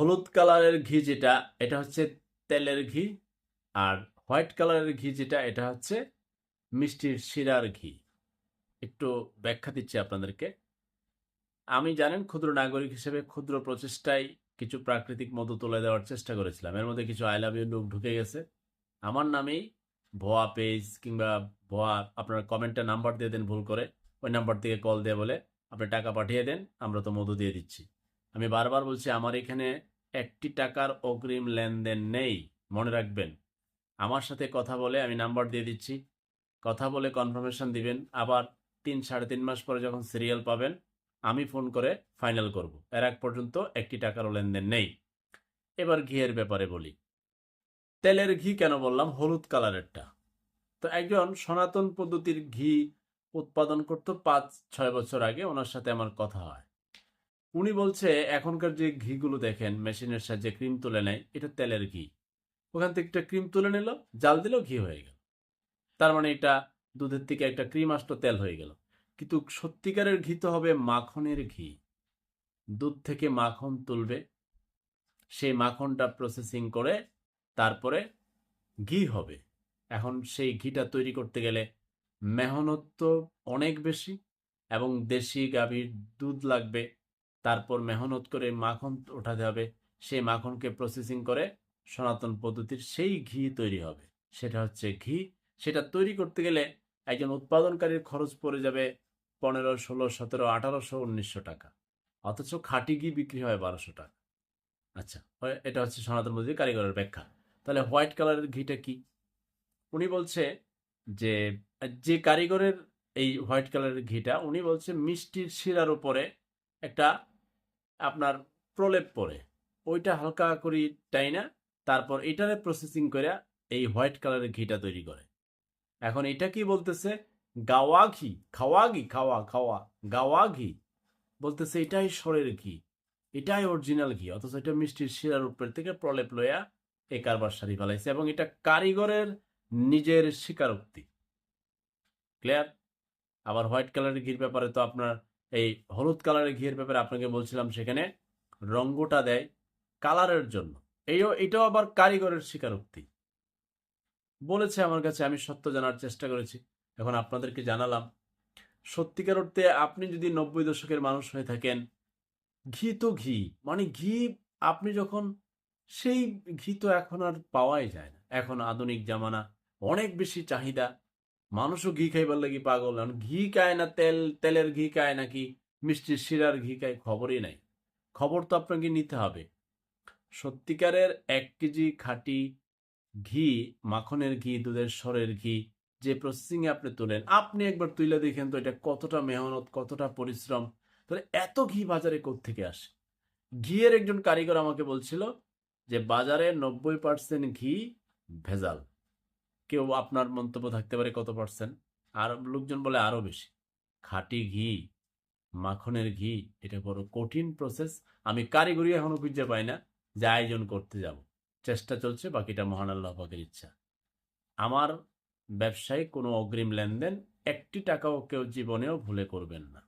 হলুদ কালারের ঘি যেটা, এটা হচ্ছে তেলের ঘি, আর হোয়াইট কালারের ঘি যেটা, এটা হচ্ছে মিষ্টির শিরার ঘি। একটু ব্যাখ্যা দিচ্ছি আপনাদেরকে। আমি জানেন ক্ষুদ্র নাগরিক হিসেবে ক্ষুদ্র প্রচেষ্টায় কিছু প্রাকৃতিক মধু তুলে দেওয়ার চেষ্টা করেছিলাম। এর মধ্যে কিছু আই লাভ ইউ লোক ঢুকে গেছে। আমার নামেই ভোয়া পেজ কিংবা ভোয়া, আপনার কমেন্টে নাম্বার দিয়ে দেন ভুল করে, ওই নাম্বার থেকে কল দিয়ে বলে, আপনি টাকা পাঠিয়ে দেন, আমরা তো মধু দিয়ে দিচ্ছি। আমি বারবার বলছি, আমার এখানে একটি টাকার অগ্রিম লেনদেন নেই। মনে রাখবেন, আমার সাথে কথা বলে আমি নাম্বার দিয়ে দিচ্ছি। কথা বলে কনফার্মেশন দিবেন, আবার তিন সাড়ে তিন মাস পরে যখন সিরিয়াল পাবেন, আমি ফোন করে ফাইনাল করব। এর আগ পর্যন্ত একটি টাকারও লেনদেন নেই। এবার ঘিয়ের ব্যাপারে বলি। তেলের ঘি কেন বললাম? হলুদ কালারেরটা। তো একজন সনাতন পদ্ধতির ঘি উৎপাদন করতো পাঁচ ছয় বছর আগে, ওনার সাথে আমার কথা হয়। উনি বলছে, এখনকার যে ঘিগুলো দেখেন, মেশিনের সাহায্যে ক্রিম তুলে নেয়, এটা তেলের ঘি। ওখান থেকে একটা ক্রিম তুলে নিল, জাল দিল, ঘি হয়ে গেল। তার মানে এটা দুধের থেকে একটা ক্রিম আসলো, তেল হয়ে গেল। কিন্তু সত্যিকারের ঘি তো হবে মাখনের ঘি। দুধ থেকে মাখন তুলবে, সেই মাখনটা প্রসেসিং করে তারপরে ঘি হবে। এখন সেই ঘিটা তৈরি করতে গেলে মেহনত তো অনেক বেশি এবং দেশি গাভীর দুধ লাগবে তারপর মেহনত করে মাখন ওঠাতে হবে। সেই মাখনকে প্রসেসিং করে সনাতন পদ্ধতির সেই ঘি তৈরি হবে। সেটা হচ্ছে ঘি। সেটা তৈরি করতে গেলে একজন উৎপাদনকারীর খরচ পড়ে যাবে পনেরো, ষোলো, সতেরো আঠারোশো উনিশশো টাকা। অথচ খাঁটি ঘি বিক্রি হয় বারোশো টাকা। আচ্ছা এটা হচ্ছে সনাতন পদ্ধতির কারিগরের ব্যাখ্যা। তাহলে হোয়াইট কালারের ঘিটা কি? উনি বলছে যে যে কারিগরের এই হোয়াইট কালারের ঘিটা, উনি বলছে মিষ্টির শিরার উপরে একটা আপনার প্রলেপ পরে। ওইটা হালকা করি টাইনা, তারপর এটারে প্রসেসিং করে এই হোয়াইট কালারের ঘিটা তৈরি করে। এখন এটা কি বলতেছে? গাওয়া ঘি, খাওয়া ঘি, খাওয়া খাওয়া, গাওয়া ঘি। বলতেছে এটাই সরের ঘি, এটাই অরিজিনাল ঘি, অথচ এটা মিষ্টির শিরার উপর থেকে প্রলেপ লইয়া এই কারবার সারি ফেলাইছে এবং এটা কারিগরের নিজের স্বীকারোক্তি। ক্লিয়ার আবার হোয়াইট কালারের ঘির ব্যাপারে তো আপনার এই হলুদ কালারের ঘিয়ের ব্যাপারে আপনাকে বলছিলাম সেখানে রঙ্গটা দেয় কালারের জন্য। এইও, এটাও আবার কারিগরের স্বীকারোক্তি। বলেছে আমার কাছে, আমি সত্য জানার চেষ্টা করেছি। এখন আপনাদেরকে জানালাম, সত্যিকার অর্থে আপনি যদি নব্বই দশকের মানুষ হয়ে থাকেন, ঘি তো ঘি। মানে ঘি আপনি যখন, সেই ঘি তো এখন আর পাওয়াই যায় না। এখন আধুনিক জামানা, অনেক বেশি চাহিদা। মানুষও ঘি খাইবার লাগি পাগল, এখন ঘি খায় না তেল, তেলের ঘি খায় নাকি মিষ্টির শিরার ঘি খায় খবরই নাই। খবর তো আপনাকে নিতে হবে। সত্যিকারের এক কেজি খাঁটি ঘি, মাখনের ঘি, দুধের সরের ঘি, যে প্রসেসিংয়ে আপনি তোলেন, আপনি একবার তুলে দেখেন তো এটা কতটা মেহনত, কতটা পরিশ্রম, তাহলে এত ঘি বাজারে থেকে আসে? ঘিয়ের একজন কারিগর আমাকে বলছিল যে বাজারে নব্বই পার্সেন্ট ঘি ভেজাল। কেউ আপনার মন্তব্য থাকতে পারে কত পার্সেন্ট আর লোকজন বলে আরও বেশি। খাঁটি ঘি, মাখনের ঘি, এটা বড় কঠিন প্রসেস আমি কারিগরি এখনও খুঁজে পাই না যে আয়োজন করতে যাব। চেষ্টা চলছে, বাকিটা মহান আল্লাহ পাকের ইচ্ছা। আমার ব্যবসায় কোনো অগ্রিম লেনদেন একটি টাকাও কেউ জীবনেও ভুলে করবেন না।